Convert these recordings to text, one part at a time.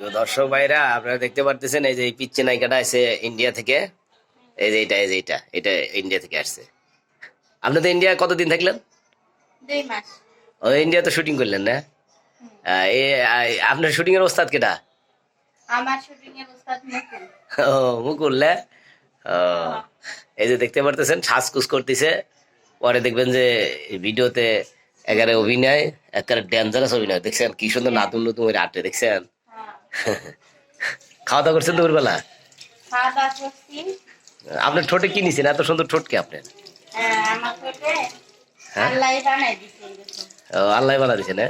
দর্শক ভাইরা আপনারা দেখতে পারতেছেন এই যে এই পিচ্ছে নায়িকাটা আছে ইন্ডিয়া থেকে। এই যে এটা এই যে এটা এটা ইন্ডিয়া থেকে আসছে। আপনি তো ইন্ডিয়া কতদিন থাকলেন? দুই মাস। ও ইন্ডিয়া তো শুটিং করলেন না? আপনার শুটিং এর ওস্তাদ কেটা আমার শুটিং এর উস্তাদ মুকুল। ও মুকুল না? ও, এই যে দেখতে পারতেছেন শ্বাসকুস করতেছে। পরে দেখবেন যে ভিডিওতে এগারে অভিনয় একেবারে ডেঞ্জারাস অভিনয়। দেখছেন কি সুন্দর নাতুন নতুন আটে দেখছেন? হ্যাঁ। খাওয়া দাওয়া করছেন দুপুরবেলা? আপনার ঠোঁটে কি নিছেন? এত সুন্দর ঠোঁট কি আপনার? হ্যাঁ, হ্যাঁ? আল্লাহ বানা দিছে না?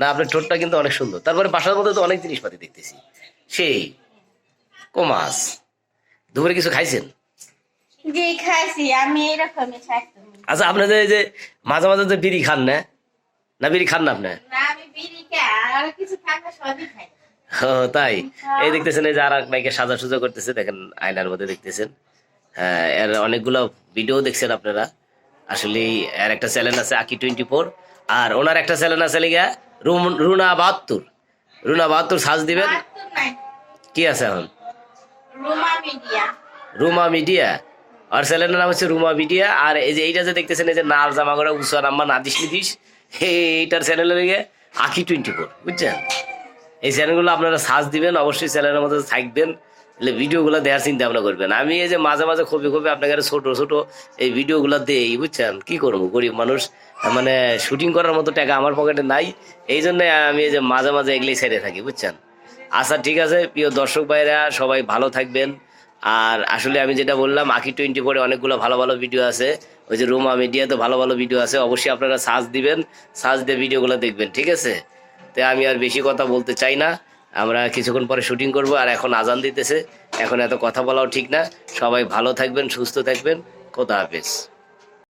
না আপনার ঠোঁটটা কিন্তু অনেক সুন্দর। তারপরে বাসার মধ্যে তো অনেক জিনিসপাতি দেখতেছি। সেই কোমাস। দুপুরে কিছু খাইছেন? জি খাইছি। আমি এরকমই আচ্ছা আপনাদের এই যে মাঝে মাঝে যে বিড়ি খান না? না বিড়ি খান না আপনার না আমি বিড়ি আর কিছু থাকলে সবই খাই। ও তাই? এই দেখতেছেন এই যে আর এক নাইকে সাজা সুজা করতেছে দেখেন আয়নার মধ্যে দেখতেছেন। হ্যাঁ এর অনেকগুলো ভিডিও দেখছেন আপনারা। আসলে এর একটা চ্যানেল আছে আকি টোয়েন্টি ফোর আর ওনার একটা চ্যানেল আছে লিগা রুনা বাহাত্তর। রুনা বাহাত্তর সাজ দিবেন? কি আছে এখন? রুমা মিডিয়া। আর চ্যানেলের নাম হচ্ছে রুমা মিডিয়া। আর এই যে এইটা যে দেখতেছেন এই যে নাল জামা করা উসার আম্মা নাদিস নিদিস এইটার চ্যানেলের লিগে আকি টোয়েন্টি ফোর বুঝছেন? এই চ্যানেলগুলো আপনারা সার্চ দিবেন, অবশ্যই চ্যানেলের মধ্যে থাকবেন। তাহলে ভিডিওগুলো দেওয়ার চিন্তা ভাবনা করবেন। আমি এই যে মাঝে মাঝে খুবই খুবই আপনাকে ছোট ছোট এই ভিডিওগুলো দেই, বুঝছেন? কি করব? গরিব মানুষ। মানে শুটিং করার মতো টাকা আমার পকেটে নাই। এই জন্য আমি এই যে মাঝে মাঝে এগুলোই ছেড়ে থাকি, বুঝছেন? আচ্ছা ঠিক আছে, প্রিয় দর্শক ভাইরা, সবাই ভালো থাকবেন। আর আসলে আমি যেটা বললাম, আকি টোয়েন্টি ফোরে অনেকগুলো ভালো ভালো ভিডিও আছে। ওই যে রুমা মিডিয়াতে ভালো ভালো ভিডিও আছে, অবশ্যই আপনারা সার্চ দিবেন। সার্চ দিয়ে ভিডিওগুলো দেখবেন, ঠিক আছে? তো আমি আর বেশি কথা বলতে চাই না। আমরা কিছুক্ষণ পরে শুটিং করব আর এখন আজান দিতেছে। এখন এত কথা বলাও ঠিক না। সবাই ভালো থাকবেন, সুস্থ থাকবেন। খোদা হাফেজ।